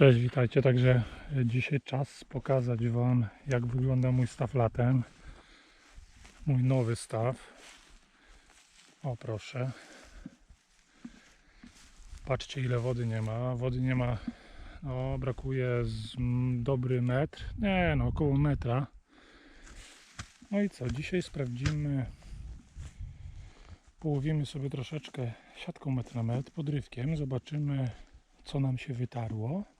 Cześć, witajcie. Także dzisiaj czas pokazać Wam, jak wygląda mój staw latem. Mój nowy staw. O, proszę. Patrzcie, ile wody nie ma. Wody nie ma, no, brakuje z dobry metr. Nie, no, około metra. No i co? Dzisiaj sprawdzimy. Połowimy sobie troszeczkę siatką metr na metr, podrywkiem. Zobaczymy, co nam się wytarło.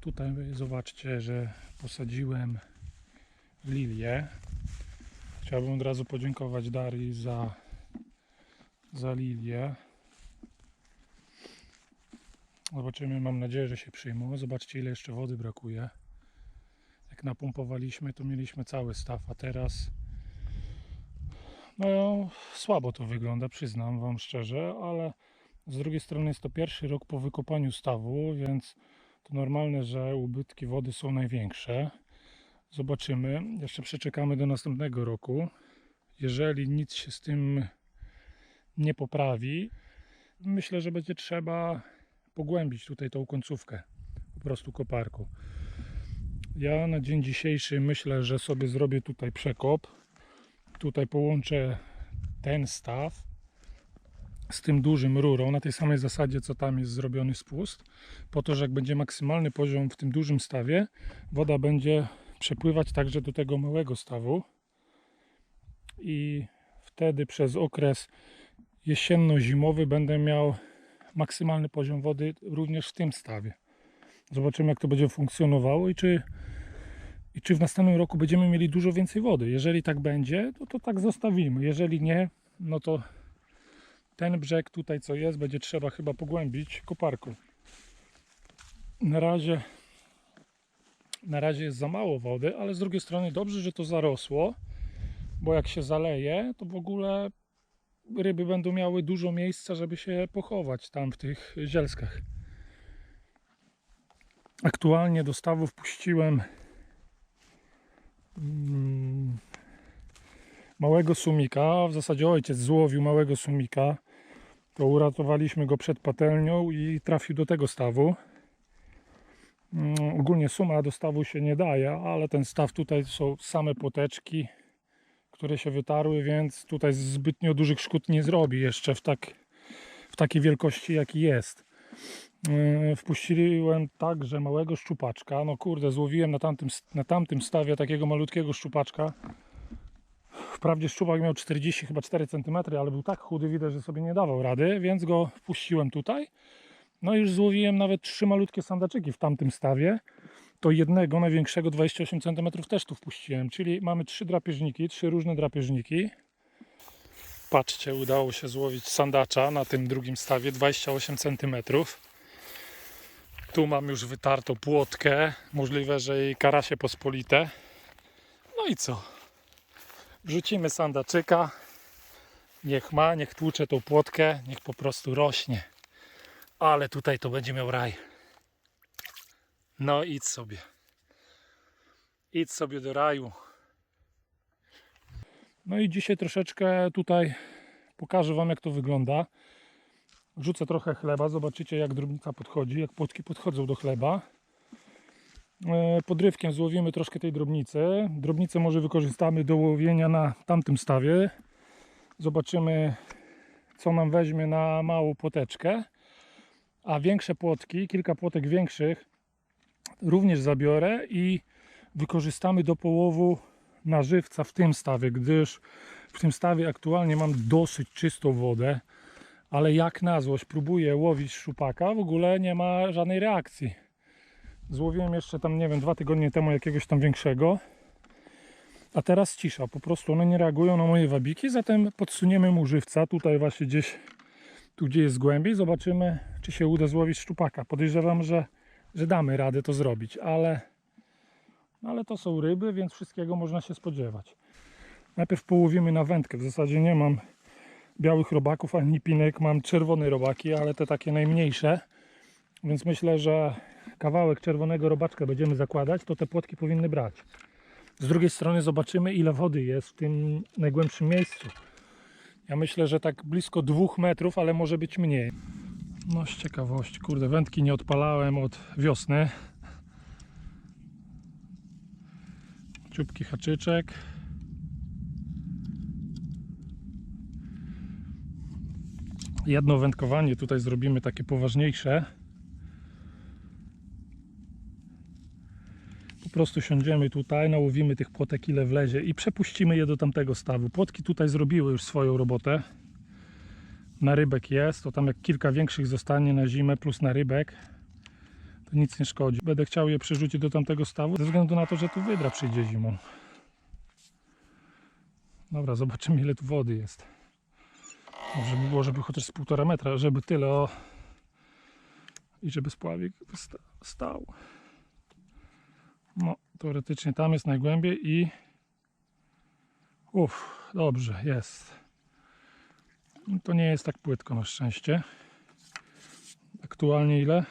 Tutaj zobaczcie, że posadziłem lilię. Chciałbym od razu podziękować Darii za, za lilię. Zobaczymy, mam nadzieję, że się przyjmą. Zobaczcie, ile jeszcze wody brakuje. Jak napompowaliśmy, to mieliśmy cały staw, a teraz no słabo to wygląda, przyznam Wam szczerze, ale z drugiej strony jest to pierwszy rok po wykopaniu stawu, więc to normalne, że ubytki wody są największe. Zobaczymy. Jeszcze przeczekamy do następnego roku. Jeżeli nic się z tym nie poprawi, myślę, że będzie trzeba pogłębić tutaj tą końcówkę po prostu koparką. Ja na dzień dzisiejszy myślę, że sobie zrobię tutaj przekop. Tutaj połączę ten staw z tym dużym rurą na tej samej zasadzie, co tam jest zrobiony spust, po to, że jak będzie maksymalny poziom w tym dużym stawie, woda będzie przepływać także do tego małego stawu i wtedy przez okres jesienno-zimowy będę miał maksymalny poziom wody również w tym stawie. Zobaczymy, jak to będzie funkcjonowało i czy, i czy w następnym roku będziemy mieli dużo więcej wody. Jeżeli tak będzie, to, to tak zostawimy. Jeżeli nie, no to ten brzeg tutaj co jest będzie trzeba chyba pogłębić koparką. Na razie na razie jest za mało wody, ale z drugiej strony dobrze, że to zarosło, bo jak się zaleje, to w ogóle ryby będą miały dużo miejsca, żeby się pochować tam w tych zielskach. Aktualnie do stawów puściłem mm, małego sumika. W zasadzie ojciec złowił małego sumika to uratowaliśmy go przed patelnią i trafił do tego stawu. Mm, Ogólnie suma do stawu się nie daje, ale ten staw tutaj są same poteczki, które się wytarły, więc tutaj zbytnio dużych szkód nie zrobi jeszcze w, tak, w takiej wielkości jaki jest. Yy, Wpuściłem także małego szczupaczka. No kurde, złowiłem na tamtym, na tamtym stawie takiego malutkiego szczupaczka. Wprawdzie szczupak miał 40 chyba 4 cm, ale był tak chudy, widać, że sobie nie dawał rady, więc go wpuściłem tutaj. No i już złowiłem nawet trzy malutkie sandaczyki w tamtym stawie. To jednego największego 28 cm też tu wpuściłem, czyli mamy trzy drapieżniki, trzy różne drapieżniki. Patrzcie, udało się złowić sandacza na tym drugim stawie 28 cm. Tu mam już wytartą płotkę, możliwe, że i karasie pospolite. No i co? Wrzucimy sandaczyka. Niech ma, niech tłucze tą płotkę, niech po prostu rośnie. Ale tutaj to będzie miał raj. No idź sobie. Idź sobie do raju. No i dzisiaj troszeczkę tutaj pokażę Wam jak to wygląda. Wrzucę trochę chleba, zobaczycie jak drobnica podchodzi, jak płotki podchodzą do chleba. E, Podrywkiem złowimy troszkę tej drobnicy. Drobnicę może wykorzystamy do łowienia na tamtym stawie. Zobaczymy, co nam weźmie na małą płoteczkę. A większe płotki, kilka płotek większych, również zabiorę i wykorzystamy do połowu na żywca w tym stawie, gdyż w tym stawie aktualnie mam dosyć czystą wodę, ale jak na złość próbuję łowić szczupaka, w ogóle nie ma żadnej reakcji. Złowiłem jeszcze tam, nie wiem, dwa tygodnie temu jakiegoś tam większego. A teraz cisza, po prostu one nie reagują na moje wabiki, zatem podsuniemy mu żywca, tutaj właśnie gdzieś, tu gdzie jest głębiej, zobaczymy, czy się uda złowić szczupaka. Podejrzewam, że, że damy radę to zrobić, ale, ale to są ryby, więc wszystkiego można się spodziewać. Najpierw połowimy na wędkę, w zasadzie nie mam białych robaków ani pinek, mam czerwone robaki, ale te takie najmniejsze, więc myślę, że kawałek czerwonego robaczka będziemy zakładać, to te płotki powinny brać. Z drugiej strony zobaczymy ile wody jest w tym najgłębszym miejscu. Ja myślę, że tak blisko dwóch metrów, ale może być mniej. No z ciekawości, kurde, wędki nie odpalałem od wiosny. Ciupki haczyczek. Jedno wędkowanie tutaj zrobimy takie poważniejsze. Prostu siądziemy tutaj, nałowimy tych płotek ile wlezie i przepuścimy je do tamtego stawu. Płotki tutaj zrobiły już swoją robotę. Na rybek jest, to tam jak kilka większych zostanie na zimę plus na rybek, to nic nie szkodzi. Będę chciał je przerzucić do tamtego stawu, ze względu na to, że tu wydra przyjdzie zimą. Dobra, zobaczymy ile tu wody jest. Może by było, żeby chociaż z półtora metra, żeby tyle o... I żeby spławik sta- stał. No, teoretycznie tam jest najgłębiej i... Uff, dobrze, jest. To nie jest tak płytko na szczęście. Aktualnie ile?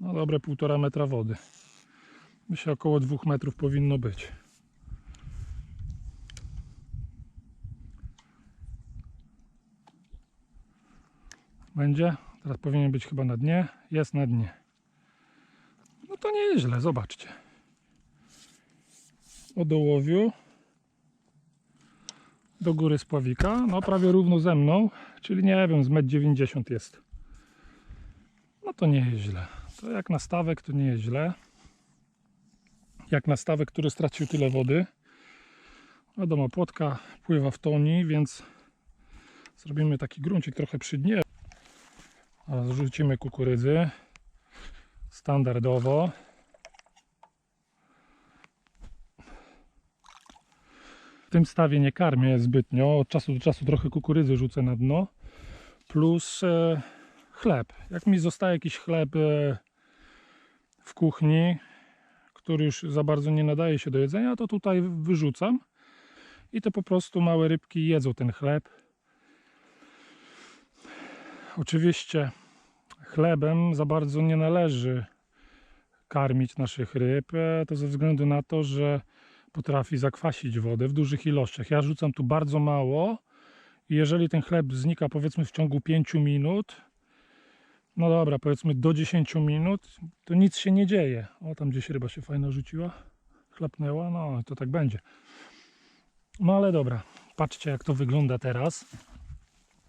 No dobre półtora metra wody. Myślę około dwóch metrów powinno być. Będzie? Teraz powinien być chyba na dnie. Jest na dnie. No to nie jest źle, zobaczcie. O dołowiu. Do góry spławika. No prawie równo ze mną. Czyli nie wiem, z 1,90 m jest. No to nie jest źle. To jak na stawek to nie jest źle. Jak na stawek, który stracił tyle wody. Wiadomo, płotka pływa w toni, więc zrobimy taki gruncik trochę przy dnie. Zrzucimy kukurydzy. Standardowo. Tym stawie nie karmię zbytnio. Od czasu do czasu trochę kukurydzy rzucę na dno. Plus e, chleb. Jak mi zostaje jakiś chleb e, w kuchni, który już za bardzo nie nadaje się do jedzenia, to tutaj wyrzucam. I to po prostu małe rybki jedzą ten chleb. Oczywiście chlebem za bardzo nie należy karmić naszych ryb. e, To ze względu na to, że potrafi zakwasić wodę w dużych ilościach. Ja rzucam tu bardzo mało i jeżeli ten chleb znika powiedzmy w ciągu 5 minut, no dobra, powiedzmy do 10 minut, to nic się nie dzieje. O, tam gdzieś ryba się fajna rzuciła, chlapnęła, no to tak będzie. No ale dobra, patrzcie jak to wygląda teraz.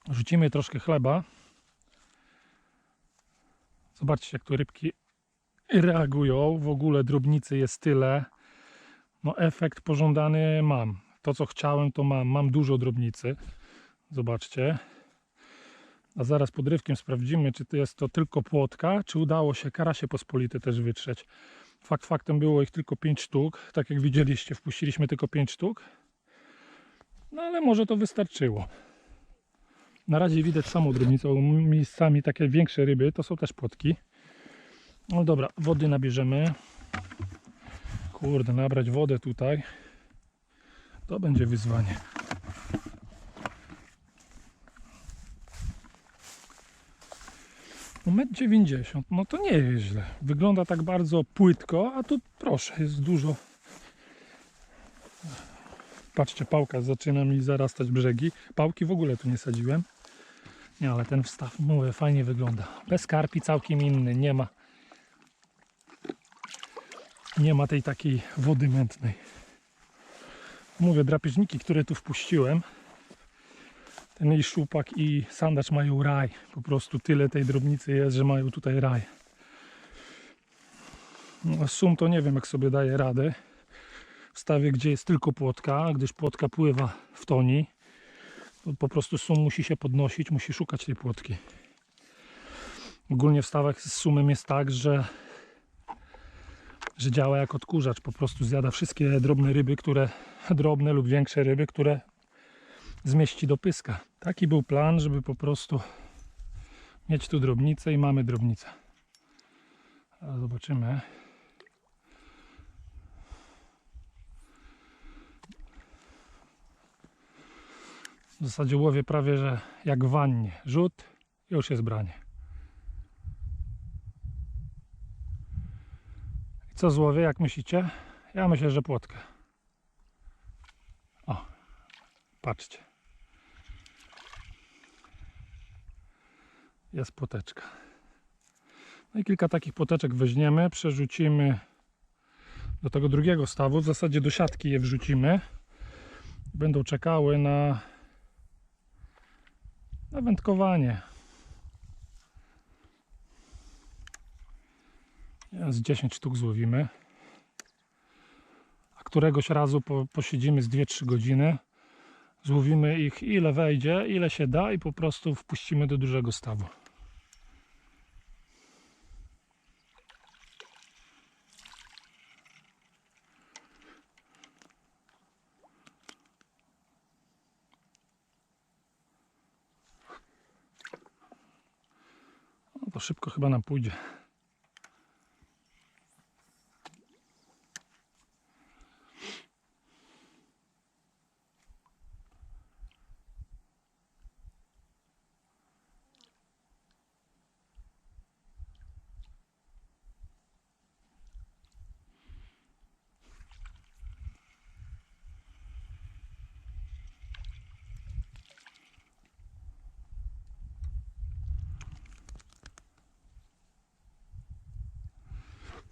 Rzucimy troszkę chleba. Zobaczcie jak tu rybki reagują. W ogóle drobnicy jest tyle. No efekt pożądany mam. To co chciałem to mam. Mam dużo drobnicy. Zobaczcie. A zaraz podrywkiem sprawdzimy, czy to jest to tylko płotka, czy udało się karasie pospolite też wytrzeć. Fakt faktem było ich tylko 5 sztuk. Tak jak widzieliście, wpuściliśmy tylko 5 sztuk. No ale może to wystarczyło. Na razie widać samą drobnicą. Miejscami takie większe ryby to są też płotki. No dobra, wody nabierzemy. Kurde, nabrać wodę tutaj. To będzie wyzwanie. No 1,90 m, no to nie jest źle. Wygląda tak bardzo płytko, a tu proszę, jest dużo. Patrzcie, pałka zaczyna mi zarastać brzegi. Pałki w ogóle tu nie sadziłem. Nie, ale ten wstaw, mówię, fajnie wygląda. Bez karpi całkiem inny, nie ma nie ma tej takiej wody mętnej. Mówię, drapieżniki, które tu wpuściłem, ten i szczupak i sandacz mają raj. Po prostu tyle tej drobnicy jest, że mają tutaj raj. No, sum to nie wiem, jak sobie daje radę. W stawie, gdzie jest tylko płotka, gdyż płotka pływa w toni, to po prostu sum musi się podnosić, musi szukać tej płotki. Ogólnie w stawach z sumem jest tak, że że działa jak odkurzacz, po prostu zjada wszystkie drobne ryby, które drobne lub większe ryby, które zmieści do pyska. Taki był plan, żeby po prostu mieć tu drobnicę i mamy drobnicę. Zobaczymy. W zasadzie łowię prawie, że jak wannie. Rzut, już jest branie. Co złowię, jak myślicie? Ja myślę, że płotkę. O, patrzcie. Jest płoteczka. No i kilka takich poteczek weźmiemy, przerzucimy do tego drugiego stawu. W zasadzie do siatki je wrzucimy. Będą czekały na, na wędkowanie. Z 10 sztuk złowimy. A któregoś razu po, posiedzimy z 2-3 godziny. Złowimy ich ile wejdzie, ile się da i po prostu wpuścimy do dużego stawu. No to szybko chyba nam pójdzie.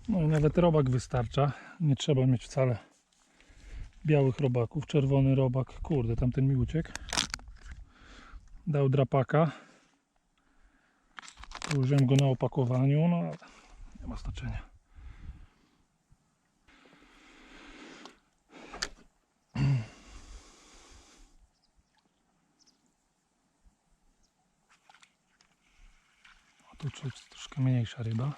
No i nawet robak wystarcza. Nie trzeba mieć wcale białych robaków. Czerwony robak, kurde, tamten mi uciekł. Dał drapaka. Użyłem go na opakowaniu, no ale nie ma znaczenia. O, tu troszkę mniejsza ryba.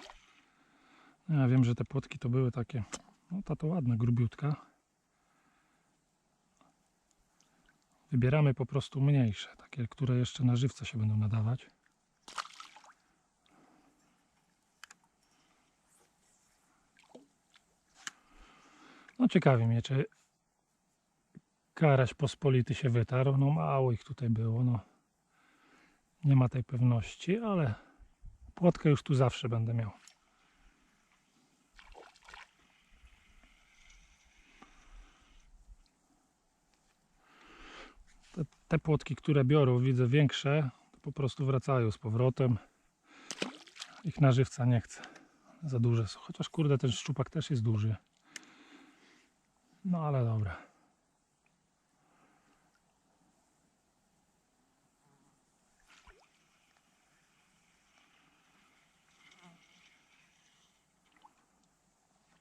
Ja wiem, że te płotki to były takie, no ta to ładna, grubiutka. Wybieramy po prostu mniejsze, takie, które jeszcze na żywca się będą nadawać. No ciekawi mnie, czy karaś pospolity się wytarł. No mało ich tutaj było, no. Nie ma tej pewności, ale płotkę już tu zawsze będę miał. Te, płotki, które biorą, widzę większe, to po prostu wracają z powrotem. Ich na żywca nie chcę. Za duże są. Chociaż kurde, ten szczupak też jest duży. No ale dobra.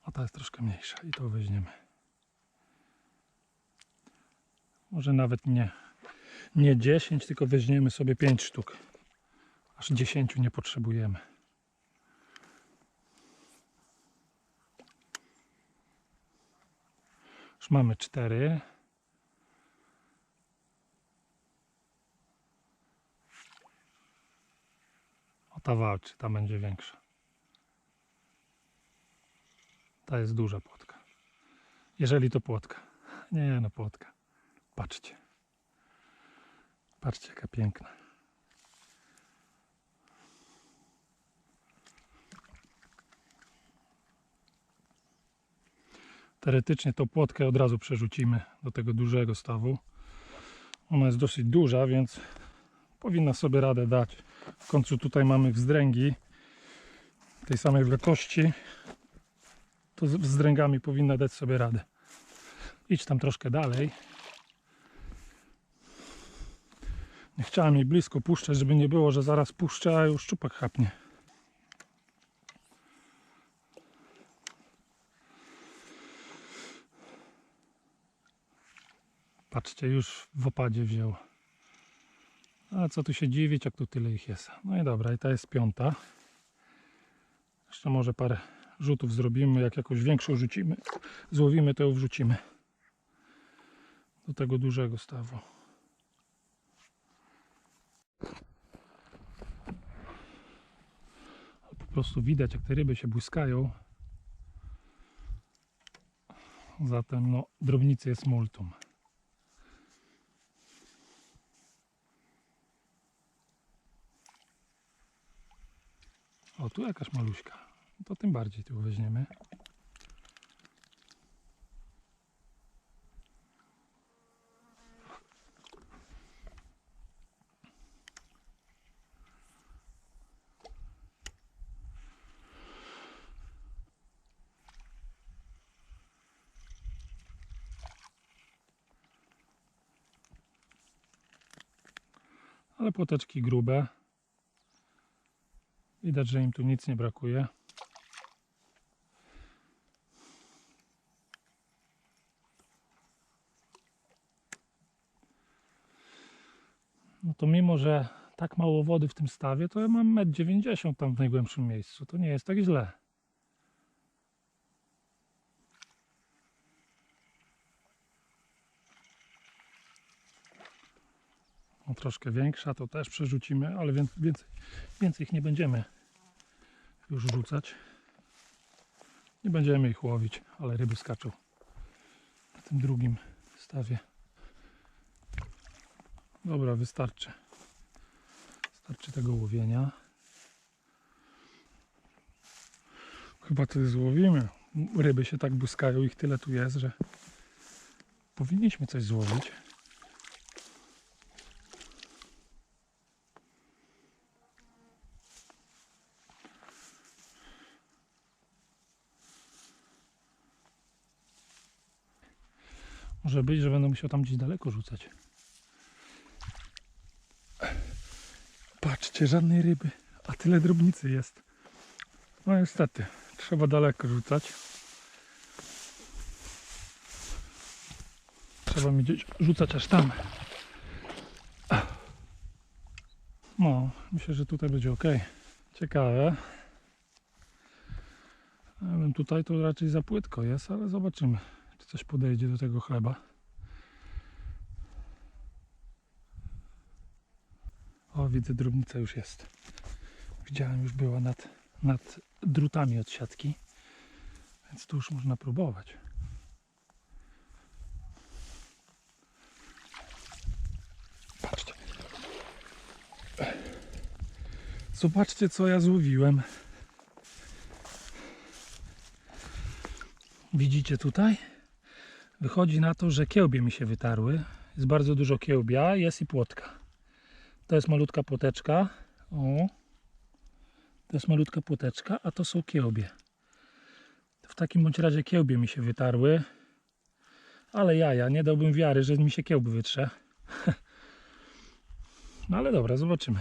A ta jest troszkę mniejsza i to weźmiemy. Może nawet nie, nie 10, tylko weźmiemy sobie 5 sztuk. Aż 10 nie potrzebujemy. Już mamy 4. O ta walczy, ta będzie większa. Ta jest duża płotka. Jeżeli to płotka. Nie no płotka. Patrzcie. Patrzcie, jaka piękna. Teoretycznie tą płotkę od razu przerzucimy do tego dużego stawu. Ona jest dosyć duża, więc powinna sobie radę dać. W końcu tutaj mamy wzdręgi tej samej wielkości. To z wzdręgami powinna dać sobie radę. Idź tam troszkę dalej. Nie chciałem jej blisko puszczać, żeby nie było, że zaraz puszczę, a już szczupak chapnie. Patrzcie, już w opadzie wziął. A co tu się dziwić, jak tu tyle ich jest. No i dobra, i ta jest piąta. Jeszcze może parę rzutów zrobimy, jak jakąś większą rzucimy. Złowimy, to ją wrzucimy. Do tego dużego stawu. Po prostu widać, jak te ryby się błyskają. Zatem no, drobnicy jest multum. O, tu jakaś maluśka. To tym bardziej tu weźmiemy. Płoteczki grube. Widać, że im tu nic nie brakuje. No to mimo, że tak mało wody w tym stawie, to ja mam 1,90 m tam w najgłębszym miejscu. To nie jest tak źle. No, troszkę większa to też przerzucimy, ale wię- więcej, więcej ich nie będziemy już rzucać. Nie będziemy ich łowić, ale ryby skaczą w tym drugim stawie. Dobra, wystarczy. Starczy tego łowienia. Chyba to złowimy. Ryby się tak błyskają, ich tyle tu jest, że powinniśmy coś złowić. Może być, że będę musiał tam gdzieś daleko rzucać. Patrzcie, żadnej ryby, a tyle drobnicy jest. No niestety, trzeba daleko rzucać. Trzeba mi gdzieś rzucać aż tam. No, myślę, że tutaj będzie ok. Ciekawe. Ja wiem, tutaj to raczej za płytko jest, ale zobaczymy, czy coś podejdzie do tego chleba. O, widzę, drobnica już jest. Widziałem, już była nad, nad drutami od siatki, więc tu już można próbować. Patrzcie. Zobaczcie, co ja złowiłem. Widzicie tutaj? Wychodzi na to, że kiełbie mi się wytarły. Jest bardzo dużo kiełbia, jest i płotka. To jest malutka płoteczka. O. To jest malutka płoteczka, a to są kiełbie. W takim bądź razie kiełbie mi się wytarły. Ale jaja, nie dałbym wiary, że mi się kiełby wytrze. No ale dobra, zobaczymy.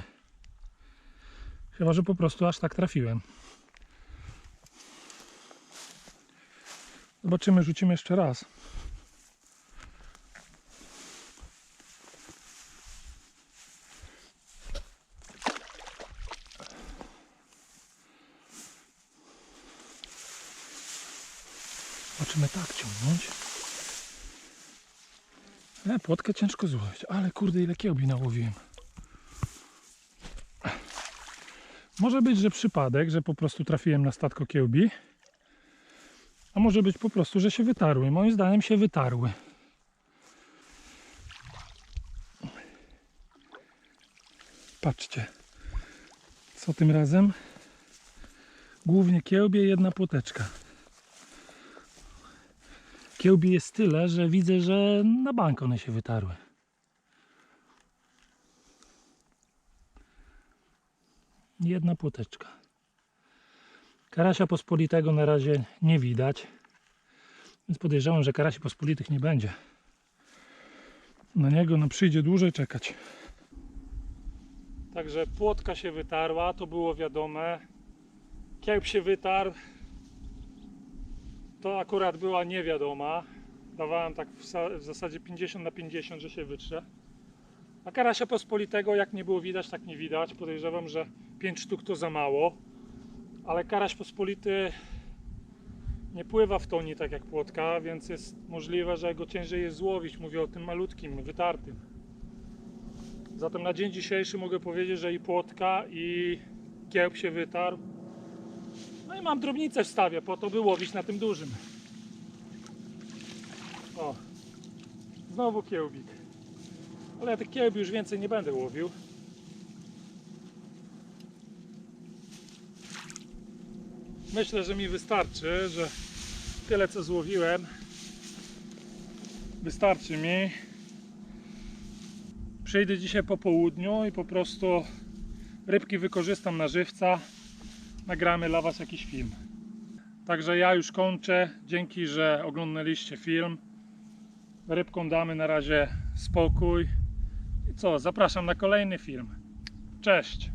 Chyba, że po prostu aż tak trafiłem. Zobaczymy, rzucimy jeszcze raz. Zobaczymy tak ciągnąć. E, płotkę ciężko złowić, ale kurde ile kiełbi nałowiłem. Może być, że przypadek, że po prostu trafiłem na statko kiełbi. A może być po prostu, że się wytarły. Moim zdaniem się wytarły. Patrzcie. Co tym razem? Głównie kiełbie jedna płoteczka. Kiełbi jest tyle, że widzę, że na bank one się wytarły. Jedna płoteczka. Karasia pospolitego na razie nie widać. Więc podejrzewam, że karasi pospolitych nie będzie. Na niego no, przyjdzie dłużej czekać. Także płotka się wytarła, to było wiadome. Kiełb się wytarł. To akurat była niewiadoma. Dawałem tak w, sa- w zasadzie 50 na 50, że się wytrze. A karasia pospolitego, jak nie było widać, tak nie widać. Podejrzewam, że 5 sztuk to za mało. Ale karaś pospolity nie pływa w toni tak jak płotka, więc jest możliwe, że go ciężej jest złowić. Mówię o tym malutkim, wytartym. Zatem na dzień dzisiejszy mogę powiedzieć, że i płotka, i kiełb się wytarł. No i mam drobnicę w stawie, po to by łowić na tym dużym. O, znowu kiełbik. Ale ja tych kiełbi już więcej nie będę łowił. Myślę, że mi wystarczy, że tyle co złowiłem wystarczy mi. Przyjdę dzisiaj po południu i po prostu rybki wykorzystam na żywca. Nagramy dla Was jakiś film. Także ja już kończę. Dzięki, że oglądaliście film. Rybkom damy na razie spokój. I co, zapraszam na kolejny film. Cześć!